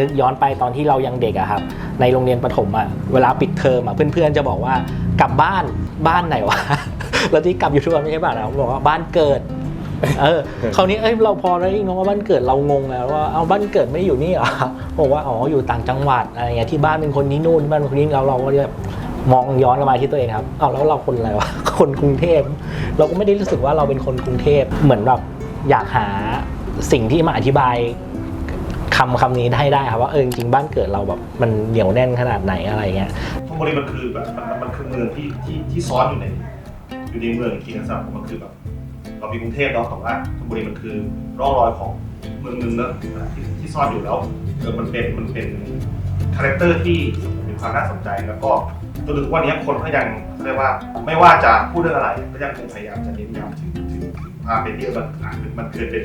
นึกย้อนไปตอนที่เรายังเด็กอะครับ ในโรงเรียนประถมอะเวลาปิดเทอมอะเพื่อนๆจะบอกว่ากลับบ้านบ้านไหนวะ แล้วที่กลับอยู่ทุกวันไม่ใช่บ้านนะบอกว่าบ้านเกิด เออคราวนี้เอ้ยเราพอได้ยินว่าบ้านเกิดเรางงแล้วว่าเอาบ้านเกิดไม่อยู่นี่เหรอบอกว่าอ๋ออยู่ต่างจังหวัดอะไรเงี้ยที่บ้านเป็นคนที่นู่นที่บ้านเป็นคนนี้เราเราก็จะมองย้อนกลับมาที่ตัวเองครับเอาแล้วเราคนอะไรวะคนกรุงเทพ เราก็ไม่ได้รู้สึกว่าเราเป็นคนกรุงเทพเหมือนแบบอยากหาสิ่งที่มาอธิบาย คำคำนี้ได้ได้ครับว่าเออจริงๆบ้านเกิดเราแบบมันเหนียวแน่นขนาดไหนอะไรเงี้ยธนบุรีมันคือแบบมันมันคือเมืองที่ที่ที่ซ้อนอยู่ในอยู่ในเมืองอีกทีนะสำหรับมมันคือแบบเรามีกรุงเทพเนาะแต่ว่าธนบุรีมันคือร่องรอยของเมืองหนึงเนอะที่ที่ซ่อนอยู่แล้วเออมันเป็นมันเป็นคาแรคเตอร์ที่มีความน่าสนใจแล้วก็จนถึงวันนี้คนก็ยังเรียกว่าไม่ว่าจะพูดเรื่องอะไรก็ยังคงพยายามจะเน้นย้ำถึงถึงความเป็นที่มันมันเคยเป็น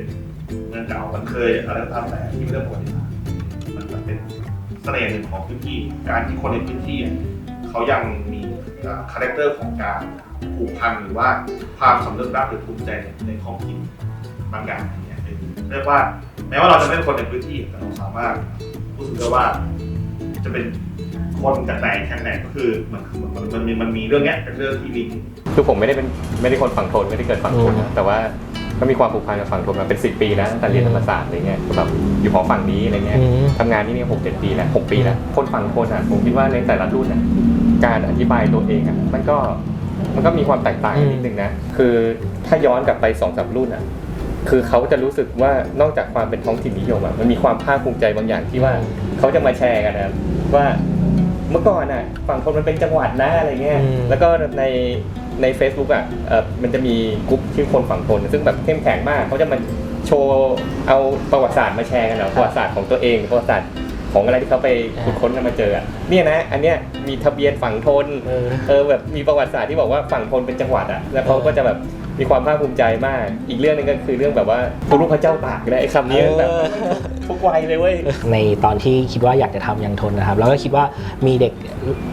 เมืองเก่ามันเคยอะไรก็ตามแต่ที่เรื่องประวัติศาสตร์มันเป็นเสน่ห์หนึ่งของพื้นที่ การที่คนในพื้นที่เขายังมีคาแรคเตอร์ของการผูกพันหรือว่าความสำนึกรักหรือภูมิใจในท้องถิ่นบางอย่างเงี้ยเรียกว่าแม้ว่าเราจะไม่เป็นคนในพื้นที่แต่เราสามารถรู้สึกได้ว่า จะเป็นคนจากไหนแค่ไหนก็คือมันคือมันมันมีมันมีเรื่องเนี้ยเป็นเรื่องที่ลิงก์คือผมไม่ได้เป็นไม่ได้คนฝั่งทนไม่ได้เกิดฝั่งทนนะแต่ว่า ก็มีความผูกพันกับฝั่งทนมาเป็นสิปีแล้วตั้งแต่เรียนธรรมศาสตร์อะไรเงี้ยก็แบบอยู่ของฝั่งนี้อะไรเงี้ยอืม ทำงานที่นี่หกเจ็ดปีแล้วหกปีแล้ว คนฝั่งทนอะผมคิดว่าในแต่ละรุ่นอะการอธิบายตัวเองอะมันก็มันก็มีความแตกต่างกันนิดนึงนะคือถ้าย้อนกลับไปสองสามรุ่นอะ คือเขาจะรู้สึกว่านอกจากความเป็นท้องถิ่นนิยมอะมันมีความภาคภูมิใจบางอย่างที่ว่าเขาจะมาแชร์กันนะว่าเมื่อก่อนอะฝั่งทนมันเป็นจังหวัดนะอะไรเงี้ยอืม แล้วก็ใน ใน Facebook อะเออมันจะมีกลุ่มชื่อคนฝั่งทนซึ่งแบบเข้มแข็งมากเขาจะมาโชว์เอาประวัติศาสตร์มาแชร์กันเหรอประวัติศาสตร์ของตัวเองประวัติศาสตร์ของอะไรที่เขาไปขุดค้นกันมาเจออะเนี่ยนะ อันเนี้ยมีทะเบียนฝั่งทนเออเออแบบมีประวัติศาสตร์ที่บอกว่าฝั่งทนเป็นจังหวัดอะแล้วเขาก็จะแบบ มีความภาคภูมิใจมาก อีกเรื่องหนึงก็คือเรื่องแบบว่าพระลูกพระเจ้าตากนะไอ้คำนี้แบบเออทุกวัยเลยเว้ย ในตอนที่คิดว่าอยากจะทำยังทนนะครับ แล้วก็คิดว่ามีเด็ก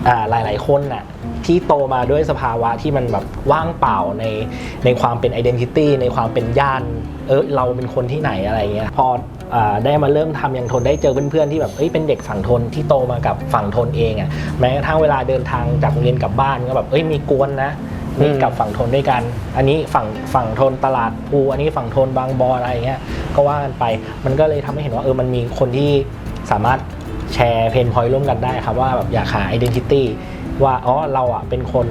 อ่าหลาย ๆ คนน่ะที่โตมาด้วยสภาวะที่มันแบบว่างเปล่าในในความเป็น identity ในความเป็นย่านเออเราเป็นคนที่ไหนอะไรเงี้ยพออาได้มาเริ่มทำยังทนได้เจอเพื่อนๆที่แบบเอ้ยเป็นเด็กฝั่งทนที่โตมากับฝั่งทนเองอะแม้กระทั่งเวลาเดินทางจากโรงเรียนกลับบ้านก็แบบเอ้ยมีกวนนะ นี่กับฝั่งทนด้วยกัน อันนี้ฝั่งฝั่งทนตลาดภูอันนี้ฝั่งทนบางบอนอะไรอย่างเงี้ยก็ว่ากันไปมันก็เลยทำให้เห็นว่าเออมันมีคนที่สามารถแชร์เพนพอยต์ร่วมกันได้ครับว่าแบบอยากหา identity ว่าอ๋อเราอะเป็นคน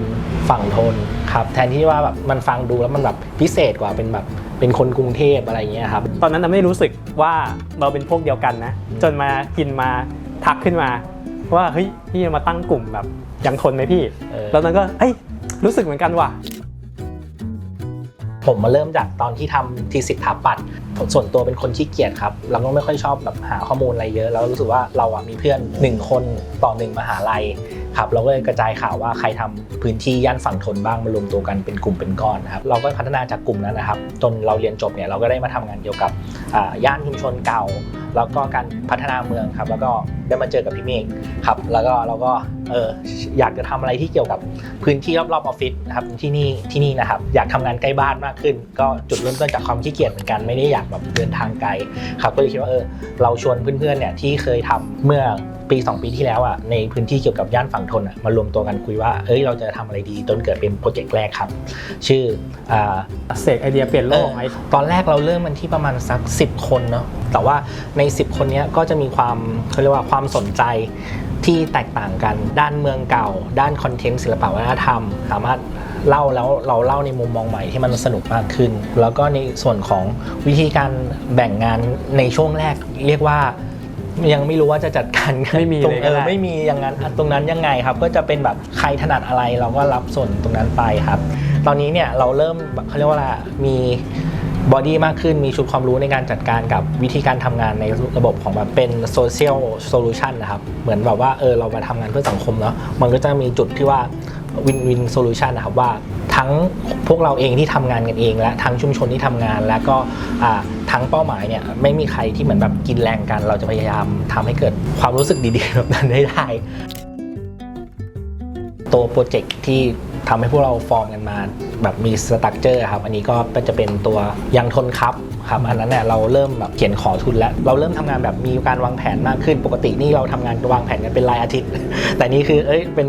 ฝั่งทนครับแทนที่ว่าแบบมันฟังดูแล้วมันแบบพิเศษกว่าเป็นแบบเป็นคนกรุงเทพอะไรอย่างเงี้ยครับตอนนั้นน่ะไม่รู้สึกว่าเราเป็นพวกเดียวกันนะ จนมากินมาทักขึ้นมา ว่าเฮ้ยพี่มาตั้งกลุ่มแบบยังทนไหมพี่เออแล้วนั้นก็เอ้ย รู้สึกเหมือนกันว่ะ ผมมาเริ่มจากตอนที่ทำทีสิทธาปัตย์ผมส่วนตัวเป็นคนขี้เกียจครับ เราก็ไม่ค่อยชอบแบบหาข้อมูลอะไรเยอะ แล้วรู้สึกว่าเราอะมีเพื่อนหนึ่งคนต่อหนึ่งมหาลัย ครับเราก็เลยกระจายข่าวว่าใครทำพื้นที่ย่านฝั่งทนบ้างมารวมตัวกันเป็นกลุ่มเป็นก้อนนะครับเราก็พัฒนาจากกลุ่มนั้นนะครับจนเราเรียนจบเนี่ยเราก็ได้มาทำงานเกี่ยวกับย่านชุมชนเก่า แล้วก็การพัฒนาเมืองครับแล้วก็ได้มาเจอกับพี่เมฆครับแล้วก็เราก็เอออยากจะทำอะไรที่เกี่ยวกับพื้นที่รอบๆออฟฟิศนะครับที่นี่ที่นี่นะครับอยากทำงานใกล้บ้านมากขึ้น ก็จุดเริ่มต้นจากความขี้เกียจเหมือนกันไม่ได้อยากแบบเดินทางไกลครับก็เลยคิดว่าเออเราชวนเพื่อนๆเนี่ยที่เคยทำเมื่อ ปี 2 ปีที่แล้วอะในพื้นที่เกี่ยวกับย่านฝั่งทนอะมารวมตัวกันคุยว่าเอ้ยเราจะทำอะไรดีจนเกิดเป็นโปรเจกต์แรกครับ ชื่ออ่าเสกไอเดียเปลี่ยนโลกไหมตอนแรกเราเริ่มมันที่ประมาณสัก 10 คนเนาะแต่ว่าใน 10 คนเนี้ยก็จะมีความเขาเรียกว่าความสนใจที่แตกต่างกันด้านเมืองเก่า ด้านคอนเทนต์ศิลปะวัฒนธรรม สามารถเล่าแล้วเราเล่าในมุมมองใหม่ที่มันสนุกมากขึ้น แล้วก็ในส่วนของวิธีการแบ่งงานในช่วงแรกเรียกว่า ยังไม่รู้ว่าจะจัดการกันไม่มีตรงเลยเอก็อได้ ไม่มีอย่างนั้นอะตรงนั้นยังไงครับ ก็จะเป็นแบบใครถนัดอะไรเราก็รับส่วนตรงนั้นไปครับ ตอนนี้เนี่ยเราเริ่มเขาเรียกว่าอะไรอะมีบอดี้มากขึ้นมีชุดความรู้ในการจัดการกับวิธีการทำงานในระบบของแบบเป็นโซเชียลโซลูชันนะครับ เหมือนแบบว่าเออเรามาทำงานเพื่อสังคมเนาะมันก็จะมีจุดที่ว่า วินวินโซลูชันนะครับว่าทั้งพวกเราเองที่ทำงานกันเอง และทั้งชุมชนที่ทำงาน แล้วก็ทั้งเป้าหมายเนี่ยไม่มีใครที่เหมือนแบบกินแรงกัน เราจะพยายามทำให้เกิดความรู้สึกดีๆแบบนั้นได้ได้ตัวโปรเจกต์ที่ทำให้พวกเราฟอร์มกันมา แบบมีสตั๊กเจอร์ครับ อันนี้ก็จะเป็นตัวยังทนครับ ครับอันนั้นเนี่ยเราเริ่มแบบเขียนขอทุนแล้ว เราเริ่มทำงานแบบมีการวางแผนมากขึ้นปกตินี่เราทำงานวางแผนกันเป็นรายอาทิตย์ แต่นี่คือเอ้ยเป็น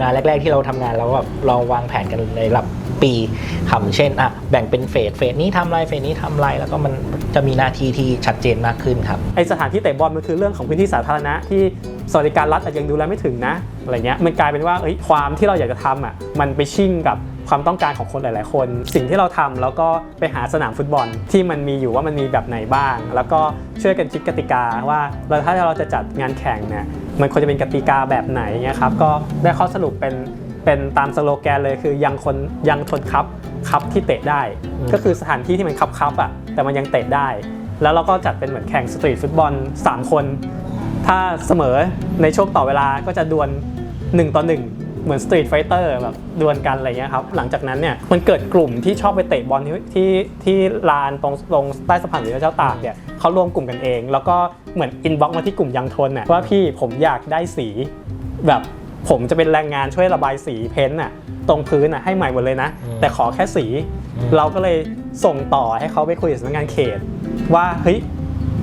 งานแรก ๆ ที่เราทำงานแล้วแบบเราวางแผนกันในระดับปีครับเช่นอะแบ่งเป็นเฟสเฟสนี้ทำไรเฟสนี้ทำไรแล้วก็มันจะมีหน้าที่ที่ชัดเจนมากขึ้นครับไอสถานที่เตะบอลมันคือเรื่องของพื้นที่สาธารณะที่สวัสดิการรัฐอาจจะยังดูแลไม่ถึงนะอะไรเงี้ยมันกลายเป็นว่าเอ้ยความที่เราอยากจะทำอะมันไปชิ่งกับ ความต้องการของคนหลาย ๆ คน สิ่งที่เราทำแล้วก็ไปหาสนามฟุตบอลที่มันมีอยู่ว่ามันมีแบบไหนบ้าง แล้วก็ช่วยกันคิดกติกาว่าเราถ้าเราจะจัดงานแข่งเนี่ยมันควรจะเป็นกติกาแบบไหนเงี้ยครับก็ได้ข้อสรุปเป็นเป็นตามสโลแกนเลยคือยังคนยังทนครับครับที่เตะได้อืมก็คือสถานที่ที่มันคับคับๆอะแต่มันยังเตะได้ แล้วเราก็จัดเป็นเหมือนแข่งสตรีทฟุตบอล 3 คน ถ้าเสมอในช่วงต่อเวลาก็จะดวล1ต่อ1 เหมือนสตรีทไฟเตอร์แบบดวลกันอะไรเงี้ยครับหลังจากนั้นเนี่ยมันเกิดกลุ่มที่ชอบไปเตะบอลที่ที่ที่ลานตรงตรงใต้สะพานหรือเจ้าตากเนี่ยเขารวมกลุ่มกันเอง แล้วก็เหมือนอินบ็อกมาที่กลุ่มยังทนน่ะว่าพี่ผมอยากได้สีแบบผมจะเป็นแรงงานช่วยระบายสีเพ้นท์น่ะตรงพื้นน่ะให้ใหม่หมดเลยนะอืมแต่ขอแค่สีอืมเราก็เลยส่งต่อให้เขาไปคุยกับสำนักงานเขต ว่าเฮ้ย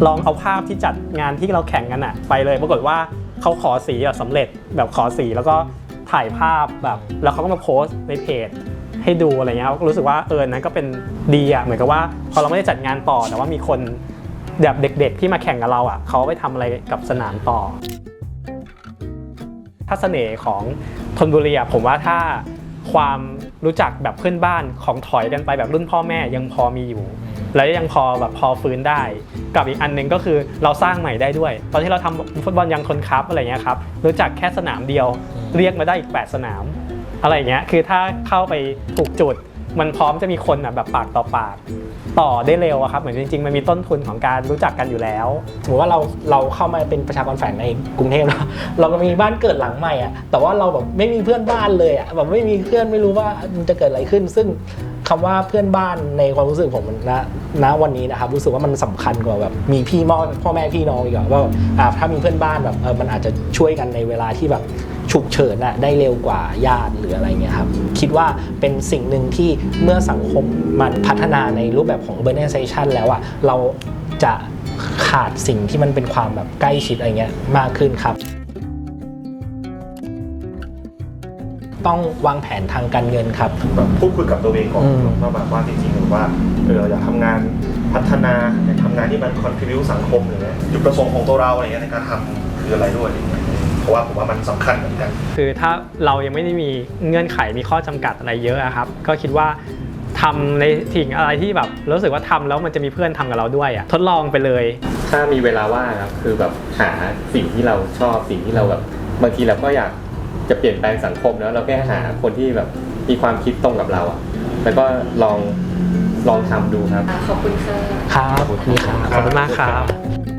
ลองเอาภาพที่จัดงานที่เราแข่งกันอะไปเลยปรากฏว่าเขาขอสีอะสำเร็จแบบขอสีแล้วก็ ถ่ายภาพแบบ แล้วเขาก็มาโพสต์ในเพจให้ดูอะไรเงี้ยก็รู้สึกว่าเออนั้นก็เป็นดีอะเหมือนกับว่า พอเราไม่ได้จัดงานต่อแต่ว่ามีคนแบบเด็ก ๆ ที่มาแข่งกับเราอะเขาไปทำอะไรกับสนามต่อ ถ้าเสน่ห์ของธนบุรีอะผมว่าถ้าความรู้จักแบบเพื่อนบ้านของถอยกันไปแบบรุ่นพ่อแม่ยังพอมีอยู่ แล้วยังพอแบบพอฟื้นได้ กับอีกอันหนึ่งก็คือเราสร้างใหม่ได้ด้วย ตอนที่เราทำฟุตบอลยังทนครับอะไรเงี้ยครับรู้จักแค่สนามเดียว เรียกมาได้อีก 8 สนาม อะไรเงี้ยคือถ้าเข้าไปถูกจุดมันพร้อมจะมีคนแบบปากต่อปากต่อได้เร็วอะครับเหมือนจริงๆ มันมีต้นทุนของการรู้จักกันอยู่แล้ว สมมติว่าเราเราเข้ามาเป็นประชากรแฝงในกรุงเทพเนอะเราก็มีบ้านเกิดหลังใหม่อะแต่ว่าเราแบบไม่มีเพื่อนบ้านเลยอะแบบไม่มีเพื่อนไม่รู้ว่ามันจะเกิดอะไรขึ้น ซึ่งคำว่าเพื่อนบ้านในความรู้สึกผมมันะวันนี้นะครับรู้สึกว่ามันสำคัญกว่าแบบมีพี่มอพ่อแม่พี่น้องอีกว่าแบบอ่าถ้ามีเพื่อนบ้านแบบเออมันอาจจะช่วยกันในเวลาที่แบบ ฉุกเฉินอะได้เร็วกว่าญาติหรืออะไรเงี้ยครับคิดว่าเป็นสิ่งหนึ่งที่เมื่อสังคมมันพัฒนาในรูปแบบของ urbanization แล้วอะเราจะขาดสิ่งที่มันเป็นความแบบใกล้ชิดอะไรเงี้ยมากขึ้นครับ ต้องวางแผนทางการเงินครับ แบบพูดคุยกับตัวเองก่อนอืม ว่าแบบว่าจริงๆหรือว่าเอออยากทำงานพัฒนาอยากทำงานที่มันคอนทริบิวสังคมหรือไงจุดประสงค์ของตัวเราอะไรเงี้ยในการทำคืออะไรด้วยอะไรเงี้ย เพราะว่าผมว่ามันสำคัญเหมือนกัน คือถ้าเรายังไม่ได้มีเงื่อนไขมีข้อจำกัดอะไรเยอะอะครับ ก็คิดว่าทำในสิ่งอะไรที่แบบรู้สึกว่าทำแล้วมันจะมีเพื่อนทำกับเราด้วยอะทดลองไปเลย ถ้ามีเวลาว่างครับคือแบบหาสิ่งที่เราชอบสิ่งที่เราแบบบางทีเราก็อยากจะเปลี่ยนแปลงสังคมแล้วเราแค่หาคนที่แบบมีความคิดตรงกับเราอะแล้วก็ลองลองทำดูครับ ขอบคุณค่ะครับนี่ครับขอบคุณมากครับ